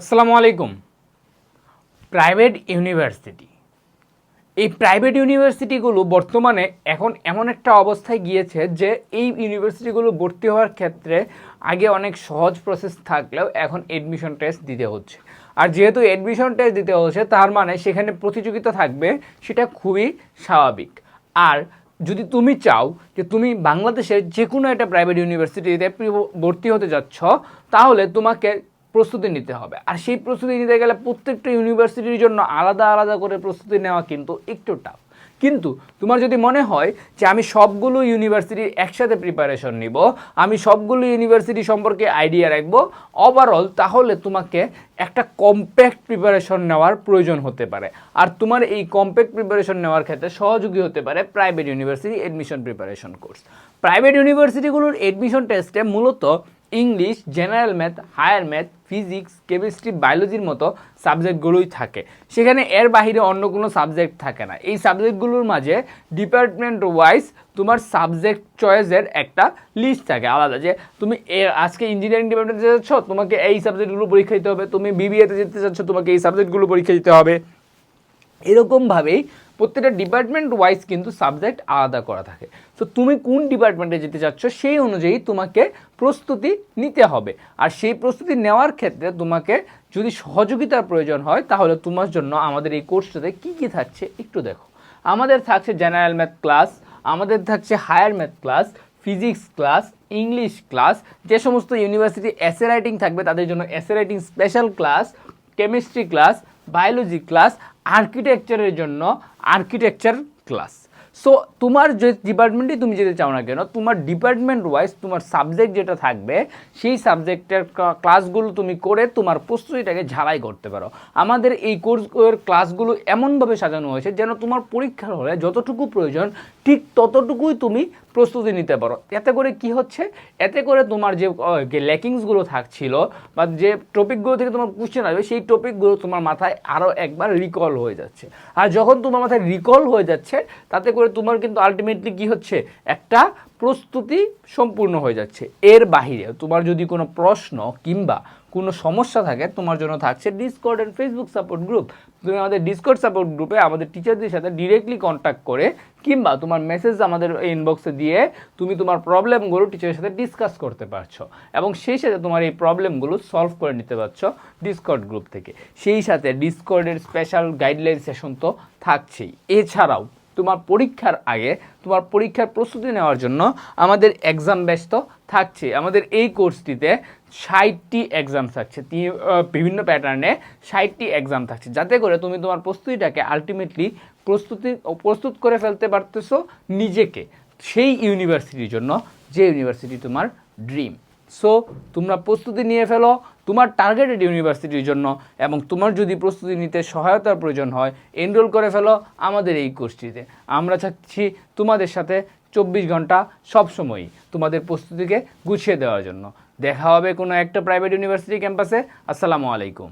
আসসালামু আলাইকুম। Private university. এই প্রাইভেট ইউনিভার্সিটিগুলো বর্তমানে এখন এমন একটা অবস্থায় গিয়েছে যে এই ইউনিভার্সিটিগুলো ভর্তি হওয়ার ক্ষেত্রে আগে অনেক সহজ প্রসেস থাকলেও এখন এডমিশন টেস্ট দিতে হচ্ছে। আর যেহেতু এডমিশন টেস্ট দিতে হচ্ছে, তার মানে সেখানে প্রতিযোগিতা থাকবে, সেটা খুবই স্বাভাবিক। আর যদি তুমি চাও যে তুমি বাংলাদেশের যে কোনো একটা প্রাইভেট ইউনিভার্সিটিতে ভর্তি হতে যাচ্ছ, তাহলে তোমাকে প্রস্তুতি নিতে হবে। আর সেই প্রস্তুতি নিতে গেলে প্রত্যেকটা ইউনিভার্সিটির জন্য আলাদা আলাদা করে প্রস্তুতি নেওয়া কিন্তু একটু টাফ কিন্তু তোমার যদি মনে হয় যে আমি সবগুলো ইউনিভার্সিটির একসাথে প্রিপারেশন নিব, আমি সবগুলো ইউনিভার্সিটি সম্পর্কে আইডিয়া রাখব ওভারঅল তাহলে তোমাকে একটা কম্প্যাক্ট প্রিপারেশন নেওয়ার প্রয়োজন হতে পারে। আর তোমার এই কম্প্যাক্ট প্রিপারেশন নেওয়ার ক্ষেত্রে সহযোগী হতে পারে private university admission preparation course private ইউনিভার্সিটিগুলোর admission টেস্টে মূলত English, general math, higher math, physics, chemistry, বায়োলজির মতো সাবজেক্টগুলোই থাকে। সেখানে এর বাইরে অন্য কোনো সাবজেক্ট থাকে না। এই সাবজেক্টগুলোর মাঝে ডিপার্টমেন্ট ওয়াইজ তোমার সাবজেক্ট চয়েসের একটা লিস্ট থাকে আলাদা যে তুমি আজকে ইঞ্জিনিয়ারিং ডিপার্টমেন্টে যাচ্ছ তোমাকে এই সাবজেক্টগুলো পরীক্ষা দিতে হবে। তুমি বিবিএতে যেতে চাচ্ছ, তোমাকে এই সাবজেক্টগুলো পরীক্ষা দিতে হবে। এরকমভাবেই প্রত্যেকটা ডিপার্টমেন্ট ওয়াইজ কিন্তু সাবজেক্ট আলাদা করা থাকে। তো তুমি কোন ডিপার্টমেন্টে যেতে চাচ্ছ সেই অনুযায়ী তোমাকে প্রস্তুতি নিতে হবে। আর সেই প্রস্তুতি নেওয়ার ক্ষেত্রে তোমাকে যদি সহযোগিতার প্রয়োজন হয়, তাহলে তোমার জন্য আমাদের এই কোর্সটাতে কী কী থাকছে একটু দেখো। আমাদের থাকছে জেনারেল ম্যাথ ক্লাস আমাদের থাকছে higher math class physics class English class যে সমস্ত ইউনিভার্সিটি এসে রাইটিং থাকবে, তাদের জন্য essay writing special class chemistry class biology class আর্কিটেকচারের জন্য আর্কিটেকচার ক্লাস সো তোমার যে ডিপার্টমেন্টে তুমি যেতে চাও না কেন, তোমার ডিপার্টমেন্ট ওয়াইজ তোমার সাবজেক্ট যেটা থাকবে, সেই সাবজেক্টের ক্লাসগুলো তুমি করে তোমার প্রস্তুতিটাকে ঝালাই করতে পারো। আমাদের এই কোর্সের ক্লাসগুলো এমনভাবে সাজানো হয়েছে যেন তোমার পরীক্ষার হলে যতটুকু প্রয়োজন, ঠিক ততটুকুই তুমি প্রস্তুতি নিতে পারো। এতে করে কি হচ্ছে? এতে করে তোমার যে ল্যাকিংসগুলো থাকছিল বা যে টপিকগুলো থেকে তোমার কোশ্চেন আসবে, সেই টপিকগুলো তোমার মাথায় আরও একবার রিকল হয়ে যাচ্ছে। আর যখন তোমার মাথায় রিকল হয়ে যাচ্ছে, তাতে করে তোমার কিন্তু আলটিমেটলি কি হচ্ছে? একটা প্রস্তুতি সম্পূর্ণ হয়ে যাচ্ছে। এর বাহিরে তোমার যদি কোনো প্রশ্ন কিংবা কোনো সমস্যা থাকে, তোমার জন্য থাকছে Discord and Facebook support group তুমি আমাদের ডিসকর্ড সাপোর্ট গ্রুপে আমাদের টিচারদের সাথে ডিরেক্টলি কন্ট্যাক্ট করে কিংবা তোমার মেসেজ আমাদের ইনবক্সে দিয়ে তুমি তোমার প্রবলেমগুলো টিচারের সাথে ডিসকাস করতে পারছ এবং সেই সাথে তোমার এই প্রবলেমগুলো সলভ করে নিতে পারছ ডিসকর্ড গ্রুপ থেকে। সেই সাথে ডিসকর্ডের স্পেশাল গাইডলাইন সেশন তো থাকছেই। এছাড়াও তোমার পরীক্ষার আগে, তোমার পরীক্ষার প্রস্তুতি নেওয়ার জন্য আমাদের এক্সাম ব্যস্ত থাকছে। আমাদের এই কোর্সটিতে ষাটটি এক্সাম থাকছে। বিভিন্ন প্যাটার্নে ষাটটি এক্সাম থাকছে। যাতে করে তুমি তোমার প্রস্তুতিটাকে আলটিমেটলি প্রস্তুতি প্রস্তুত করে ফেলতে পারতেছো নিজেকে। সেই ইউনিভার্সিটির জন্য যে ইউনিভার্সিটি তোমার ড্রিম সো তোমরা প্রস্তুতি নিয়ে ফেলো তোমার টার্গেটেড ইউনিভার্সিটির জন্য এবং তোমার যদি প্রস্তুতি নিতে সহায়তার প্রয়োজন হয় এনরোল করে ফেলো আমাদের এই কোর্সটিতে। আমরা চাচ্ছি তোমাদের সাথে চব্বিশ ঘণ্টা সবসময়ই তোমাদের প্রস্তুতিকে গুছিয়ে দেওয়ার জন্য। দেখা হবে কোনো একটা প্রাইভেট ইউনিভার্সিটি ক্যাম্পাসে আসসালামু আলাইকুম।